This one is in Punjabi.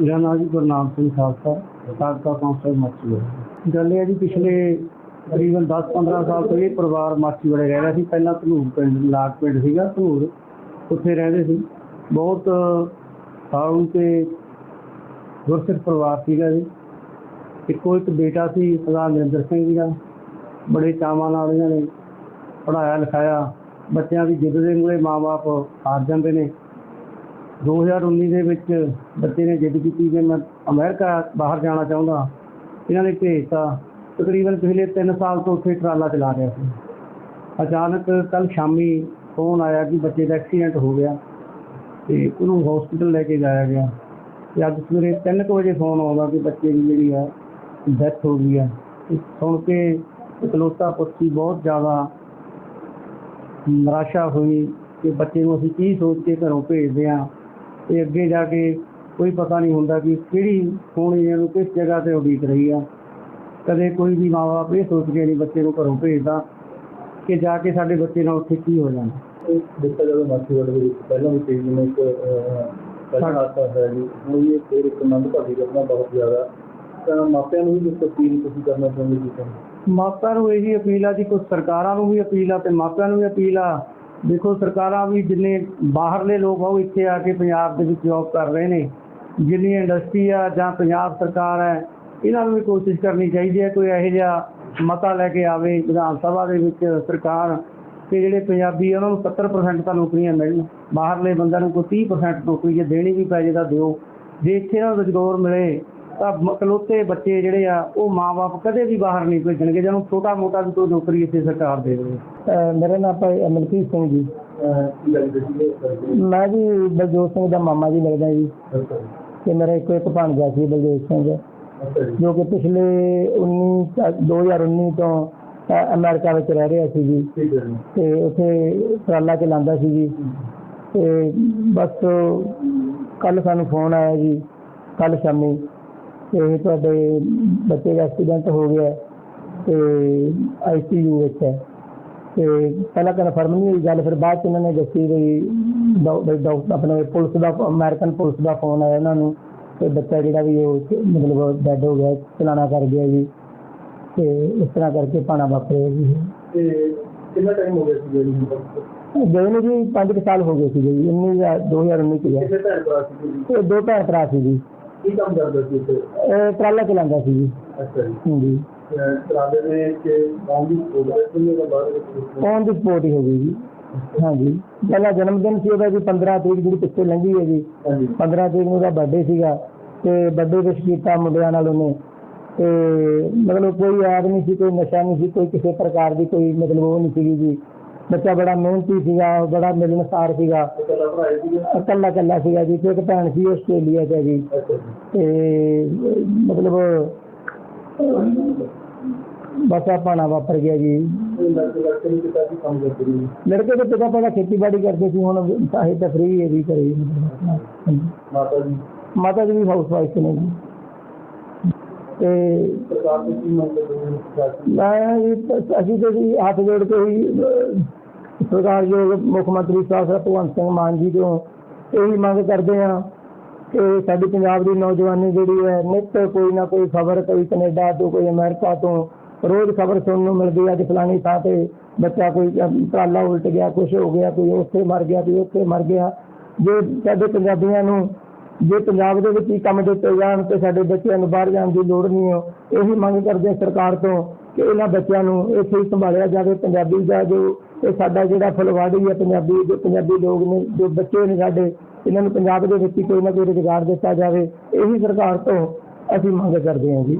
ਮੇਰਾ ਨਾਮ ਜੀ ਗੁਰਨਾਮ ਸਿੰਘ ਖਾਲਸਾ ਸਾਬਕਾ ਕੌਂਸਲਰ ਮਾਚੀਵਾੜਾ ਗੱਲ ਇਹ ਹੈ ਜੀ ਪਿਛਲੇ ਤਕਰੀਬਨ 10-15 ਸਾਲ ਤੋਂ ਇਹ ਪਰਿਵਾਰ ਮਾਚੀਵਾੜੇ ਰਹਿ ਰਿਹਾ ਸੀ। ਪਹਿਲਾਂ ਧਨੂਰ ਪਿੰਡ ਲਾਗ ਪਿੰਡ ਸੀਗਾ ਧਨੂਰ। ਉੱਥੇ ਰਹਿੰਦੇ ਸੀ। ਬਹੁਤ ਸਾਊ ਤੇ ਗੁਰਸਿੱਖ ਪਰਿਵਾਰ ਸੀਗਾ ਜੀ। ਇੱਕੋ ਇੱਕ ਬੇਟਾ ਸੀ, ਸਰਦਾਰ ਨਰਿੰਦਰ ਸਿੰਘ ਜੀ ਦਾ। ਬੜੇ ਚਾਵਾਂ ਨਾਲ ਇਹਨਾਂ ਨੇ ਪੜ੍ਹਾਇਆ ਲਿਖਾਇਆ। ਬੱਚਿਆਂ ਦੀ ਜਿੱਦ ਦੇ ਮੂਹਰੇ ਮਾਪੇ ਹਾਰ ਜਾਂਦੇ ਨੇ। 2019 ਦੇ ਵਿੱਚ ਬੱਚੇ ਨੇ ਜਿੱਦ ਕੀਤੀ ਕਿ ਮੈਂ ਅਮਰੀਕਾ ਬਾਹਰ ਜਾਣਾ ਚਾਹੁੰਦਾ। ਇਹਨਾਂ ਨੇ ਭੇਜਤਾ। ਤਕਰੀਬਨ ਪਿਛਲੇ 3 ਸਾਲ ਤੋਂ ਉੱਥੇ ਟਰਾਲਾ ਚਲਾ ਰਿਹਾ ਸੀ। ਅਚਾਨਕ ਕੱਲ ਸ਼ਾਮੀ ਫੋਨ ਆਇਆ ਕਿ ਬੱਚੇ ਦਾ ਐਕਸੀਡੈਂਟ ਹੋ ਗਿਆ ਤੇ ਉਹਨੂੰ ਹਸਪੀਟਲ ਲੈ ਕੇ ਜਾਇਆ ਗਿਆ। ਤੇ ਅੱਜ ਸਵੇਰੇ 3 ਵਜੇ ਫੋਨ ਆਉਂਦਾ ਕਿ ਬੱਚੇ ਦੀ ਜਿਹੜੀ ਹੈ ਡੈਥ ਹੋ ਗਈ ਹੈ। ਸੁਣ ਕੇ ਇਕਲੌਤਾ ਪੁੱਤੀ ਬਹੁਤ ਜ਼ਿਆਦਾ ਨਿਰਾਸ਼ਾ ਹੋਈ ਕਿ ਬੱਚੇ ਨੂੰ ਅਸੀਂ ਕੀ ਸੋਚ ਕੇ ਘਰੋਂ ਭੇਜਦੇ ਹਾਂ। ਤੇ ਅੱਗੇ ਜਾ ਕੇ ਕੋਈ ਪਤਾ ਨਹੀਂ ਹੁੰਦਾ ਕਿ ਕਿਹੜੀ ਹੋਣੀ ਇਹਨੂੰ ਕਿਸ ਜਗ੍ਹਾ ਤੇ ਉਡੀਕ ਰਹੀ ਆ। ਕਦੇ ਕੋਈ ਵੀ ਮਾਂ-ਬਾਪ ਇਹ ਸੋਚ ਕੇ ਨਹੀਂ ਬੱਚੇ ਨੂੰ ਘਰੋਂ ਭੇਜਦਾ ਕਿ ਜਾ ਕੇ ਸਾਡੇ ਬੱਚੇ ਨਾਲ ਉੱਥੇ ਕੀ ਹੋ ਜਾਣਾ। ਦੇਖਿਆ ਜਾਵੇ ਮਾਛੀਵਾੜੇ ਦੇ ਵਿੱਚ ਪਹਿਲਾਂ ਵੀ ਕਈ ਜਿਵੇਂ ਇੱਕ ਪਹਿਲਾਂ ਹਾਦਸਾ ਹੋਇਆ ਜੀ ਹੁਣ ਵੀ ਇਹ ਫਿਰ ਇੱਕ ਮੰਦ ਭਾਗੀ ਘਟਨਾ ਬਹੁਤ ਜ਼ਿਆਦਾ। ਤਾਂ ਮਾਪਿਆਂ ਨੂੰ ਵੀ ਕੁਝ ਅਪੀਲ ਤੁਸੀਂ ਕਰਨਾ ਚਾਹੁੰਦੇ ਜੀ? ਤੁਹਾਨੂੰ ਮਾਪਿਆਂ ਨੂੰ ਇਹੀ ਅਪੀਲ ਆ ਜੀ ਕੁਝ ਸਰਕਾਰਾਂ ਨੂੰ ਵੀ ਅਪੀਲ ਆ ਤੇ ਮਾਪਿਆਂ ਨੂੰ ਵੀ ਅਪੀਲ ਆ। ਦੇਖੋ ਸਰਕਾਰਾਂ ਵੀ ਜਿੰਨੇ ਬਾਹਰਲੇ ਲੋਕ ਆ, ਉਹ ਇੱਥੇ ਆ ਕੇ ਪੰਜਾਬ ਦੇ ਵਿੱਚ ਜੌਬ ਕਰ ਰਹੇ ਨੇ। ਜਿੰਨੀ ਇੰਡਸਟਰੀ ਆ ਜਾਂ ਪੰਜਾਬ ਸਰਕਾਰ ਹੈ, ਇਹਨਾਂ ਨੂੰ ਵੀ ਕੋਸ਼ਿਸ਼ ਕਰਨੀ ਚਾਹੀਦੀ ਹੈ, ਕੋਈ ਇਹੋ ਜਿਹਾ ਮਤਾ ਲੈ ਕੇ ਆਵੇ ਵਿਧਾਨ ਸਭਾ ਦੇ ਵਿੱਚ ਸਰਕਾਰ, ਕਿ ਜਿਹੜੇ ਪੰਜਾਬੀ ਉਹਨਾਂ ਨੂੰ 70% ਤਾਂ ਨੌਕਰੀਆਂ ਮਿਲਣ। ਬਾਹਰਲੇ ਬੰਦਿਆਂ ਨੂੰ ਕੋਈ 30% ਨੌਕਰੀ ਜੇ ਦੇਣੀ ਵੀ ਪੈ ਜੇ ਤਾਂ ਦਿਓ। ਜੇ ਇੱਥੇ ਇਹਨਾਂ ਨੂੰ ਰੁਜ਼ਗਾਰ ਮਿਲੇ ਤਾਂ ਇਕਲੌਤੇ ਬੱਚੇ ਜਿਹੜੇ ਆ ਉਹ ਮਾਪੇ ਕਦੇ ਵੀ ਬਾਹਰ ਨਹੀਂ ਭੇਜਣਗੇ ਜਿਹਨੂੰ ਛੋਟਾ ਮੋਟਾ ਵੀ ਕੋਈ ਨੌਕਰੀ ਇੱਥੇ ਸਰਕਾਰ ਦੇਵੇ। ਮੇਰਾ ਨਾਮ ਭਾਈ ਅਮਨਪ੍ਰੀਤ ਸਿੰਘ ਜੀ। ਮੈਂ ਜੀ ਬਲਜੋਤ ਸਿੰਘ ਦਾ ਮਾਮਾ ਜੀ ਲੱਗਦਾ ਜੀ। ਤੇ ਮੇਰਾ ਇੱਕੋ ਇੱਕ ਭਾਣਜਾ ਸੀ ਬਲਜੋਤ ਸਿੰਘ। ਜੋ ਕਿ ਪਿਛਲੇ 19 ਤਾਂ 2019 ਤੋਂ ਅ, ਅਮਰੀਕਾ ਵਿੱਚ ਰਹਿ ਰਿਹਾ ਸੀ ਜੀ। ਤੇ ਉੱਥੇ ਟਰਾਲਾ ਚਲਾਉਂਦਾ ਸੀ ਜੀ। ਤੇ ਬਸ ਕੱਲ ਸਾਨੂੰ ਫੋਨ ਆਇਆ ਜੀ ਕੱਲ ਸ਼ਾਮੀ। ਤੇ ਤੁਹਾਡੇ ਬੱਚੇ ਦਾ ਐਕਸੀਡੈਂਟ ਹੋ ਗਿਆ ਤੇ ਆਈਸੀਯੂ ਵਿੱਚ ਹੈ। ਤੇ ਪਹਿਲਾਂ ਕਨਫਰਮ ਨਹੀਂ ਹੋਈ ਗੱਲ ਫਿਰ ਬਾਅਦ ਚ ਇਹਨਾਂ ਨੇ ਦੱਸੀ ਵੀ ਡਾਕ- ਵੀ ਡਾਕ- ਆਪਣੇ ਪੁਲਿਸ ਦਾ ਅਮਰੀਕਨ ਪੁਲਿਸ ਦਾ ਫੋਨ ਆਇਆ ਇਹਨਾਂ ਨੂੰ ਤੇ ਬੱਚਾ ਜਿਹੜਾ ਵੀ ਉਹ ਮਤਲਬ ਡੈਡ ਹੋ ਗਿਆ ਚਲਾਣਾ ਕਰ ਗਿਆ ਜੀ। ਤੇ ਇਸ ਤਰ੍ਹਾਂ ਕਰਕੇ ਪਾਣਾ ਵਾਪਰਿਆ ਜੀ। ਤੇ ਕਿੰਨਾ ਟਾਈਮ ਹੋ ਗਿਆ ਸੀ ਤੱਕ? ਗਏ ਨੂੰ ਜੀ 5 ਸਾਲ ਹੋ ਗਏ ਸੀ ਜੀ 19 ਜਾਂ 2019 ਚ ਗਿਆ। ਕਿੰਨੇ ਭੈਣ ਭਰਾ ਸੀ ਜੀ? ਦੋ ਭੈਣ ਭਰਾ ਸੀ ਜੀ। ਕੀ ਕੰਮ ਕਰਦਾ ਸੀ ਉੱਥੇ? ਇਹ ਟਰਾਲਾ ਚਲਾਉਂਦਾ ਸੀ ਜੀ। ਅੱਛਾ ਜੀ। ਹਾਂਜੀ। ਅਹ, ਟਰਾਲੇ ਦੇ ਕੇ ਗਾਉਂ ਦੀ ਪ੍ਰੋਗਰੈਸ ਕਿੰਨੇ ਦਾ ਬਾਅਦ ਵਿੱਚ ਔਨ ਦੀ ਸਪੋਰਟ ਹੀ ਹੋ ਗਈ ਜੀ ਹਾਂਜੀ। ਪਹਿਲਾ ਜਨਮ ਦਿਨ ਸੀ ਉਹਦਾ ਜੀ 15 ਤਰੀਕ ਜਿਹੜੀ ਪਿੱਛੇ ਲੰਘੀ ਹੈ ਜੀ। ਹਾਂਜੀ। 15 ਤਰੀਕ ਨੂੰ ਉਹਦਾ ਬਰਥਡੇ ਸੀਗਾ। ਤੇ ਬਰਥਡੇ ਵਿਸ਼ ਕੀਤਾ ਮੁੰਡਿਆਂ ਨਾਲ ਉਹਨੇ। ਤੇ ਮਤਲਬ ਕੋਈ ਯਾਦ ਨਹੀਂ ਸੀ ਕੋਈ ਨਸ਼ਾ ਨਹੀਂ ਸੀ ਕੋਈ ਕਿਸੇ ਪ੍ਰਕਾਰ ਦੀ ਕੋਈ ਮਤਲਬ ਉਹ ਨਹੀਂ ਸੀਗੀ ਜੀ। ਬੱਚਾ ਬੜਾ ਮਿਹਨਤੀ ਸੀਗਾ ਬੜਾ ਮਿਲਣਸਾਰ ਸੀਗਾ। ਇਕੱਲਾ ਭਰਾ ਹੀ ਸੀਗਾ ਇਕੱਲਾ ਇਕੱਲਾ ਸੀਗਾ ਜੀ ਤੇ ਇੱਕ ਭੈਣ ਸੀ ਆਸਟ੍ਰੇਲੀਆ 'ਚ ਹੈਗੀ ਅੱਛਾ ਜੀ। ਤੇ ਮਤਲਬ ਬਸ ਆ ਪਾਣਾ ਵਾਪਰ ਗਿਆ ਜੀ। ਇਹ ਲੜਕੇ ਲੜਕੇ ਨੂੰ ਕਿਤਾ ਕੀ ਕੰਮ ਕਰਦੇ ਨੇ ਲੜਕੇ ਦੇ ਪਿਤਾ ਪਹਿਲਾਂ ਖੇਤੀਬਾੜੀ ਕਰਦੇ ਸੀ ਹੁਣ ਚਾਹੇ ਤਾਂ ਫ੍ਰੀ ਹੈ ਵੀ ਕਰੇ ਹਾਂਜੀ। ਮਾਤਾ ਜੀ। ਮਾਤਾ ਜੀ ਵੀ ਹਾਊਸ ਵਾਈਫ ਨੇ ਜੀ। ਤੇ ਸਰਕਾਰ ਤੋਂ ਕੀ ਮੰਗ ਕਰਦੇ ਨੇ ਸਰਕਾਰ ਤੋਂ? ਮੈਂ ਜੀ ਪ- ਅਸੀਂ ਤੇ ਜੀ ਹੱਥ ਜੋੜ ਕੇ ਹੀ ਅਹ, ਸਰਕਾਰ ਜੋ ਮੁੱਖ ਮੰਤਰੀ ਸਾਹਿਬ ਸਰ ਭਗਵੰਤ ਸਿੰਘ ਮਾਨ ਜੀ ਤੋਂ ਇਹੀ ਮੰਗ ਕਰਦੇ ਹਾਂ ਕਿ ਸਾਡੀ ਪੰਜਾਬ ਦੀ ਨੌਜਵਾਨੀ ਜਿਹੜੀ ਹੈ ਨਿੱਤ ਕੋਈ ਨਾ ਕੋਈ ਖਬਰ ਕੋਈ ਕੈਨੇਡਾ ਤੋਂ ਕੋਈ ਅਮਰੀਕਾ ਤੋਂ ਰੋਜ਼ ਖਬਰ ਸੁਣਨ ਨੂੰ ਮਿਲਦੀ ਹੈ। ਅੱਜ ਫਲਾਣੀ ਥਾਂ ਤੇ ਬੱਚਾ ਕੋਈ ਅਮ, ਟਰਾਲਾ ਉਲਟ ਗਿਆ ਕੁਝ ਹੋ ਗਿਆ ਕੋਈ ਉੱਥੇ ਮਰ ਗਿਆ ਕੋਈ ਉੱਥੇ ਮਰ ਗਿਆ। ਜੇ ਸਾਡੇ ਪੰਜਾਬੀਆਂ ਨੂੰ ਜੇ ਪੰਜਾਬ ਦੇ ਵਿੱਚ ਹੀ ਕੰਮ ਦਿੱਤੇ ਜਾਣ ਤੇ ਸਾਡੇ ਬੱਚਿਆਂ ਨੂੰ ਬਾਹਰ ਜਾਣ ਦੀ ਲੋੜ ਨਹੀਂ ਹੈ ਇਹੀ ਮੰਗ ਕਰਦੇ ਸਰਕਾਰ ਤੋਂ ਕਿ ਇਹਨਾਂ ਬੱਚਿਆਂ ਨੂੰ ਇੱਥੇ ਹੀ ਸੰਭਾਲਿਆ ਜਾਵੇ ਪੰਜਾਬੀ ਦਾ ਜੋ ਤੇ ਸਾਡਾ ਜਿਹੜਾ ਫੁਲਵਾੜੀ ਹੈ, ਪੰਜਾਬੀ ਜੋ ਪੰਜਾਬੀ ਲੋਕ ਨੇ, ਜੋ ਬੱਚੇ ਨੇ ਸਾਡੇ, ਇਹਨਾਂ ਨੂੰ ਪੰਜਾਬ ਦੇ ਵਿੱਚ ਕੋਈ ਨਾ ਕੋਈ ਰੁਜ਼ਗਾਰ ਦਿੱਤਾ ਜਾਵੇ, ਇਹੀ ਸਰਕਾਰ ਤੋਂ ਅਸੀਂ ਮੰਗ ਕਰਦੇ ਹਾਂ ਜੀ।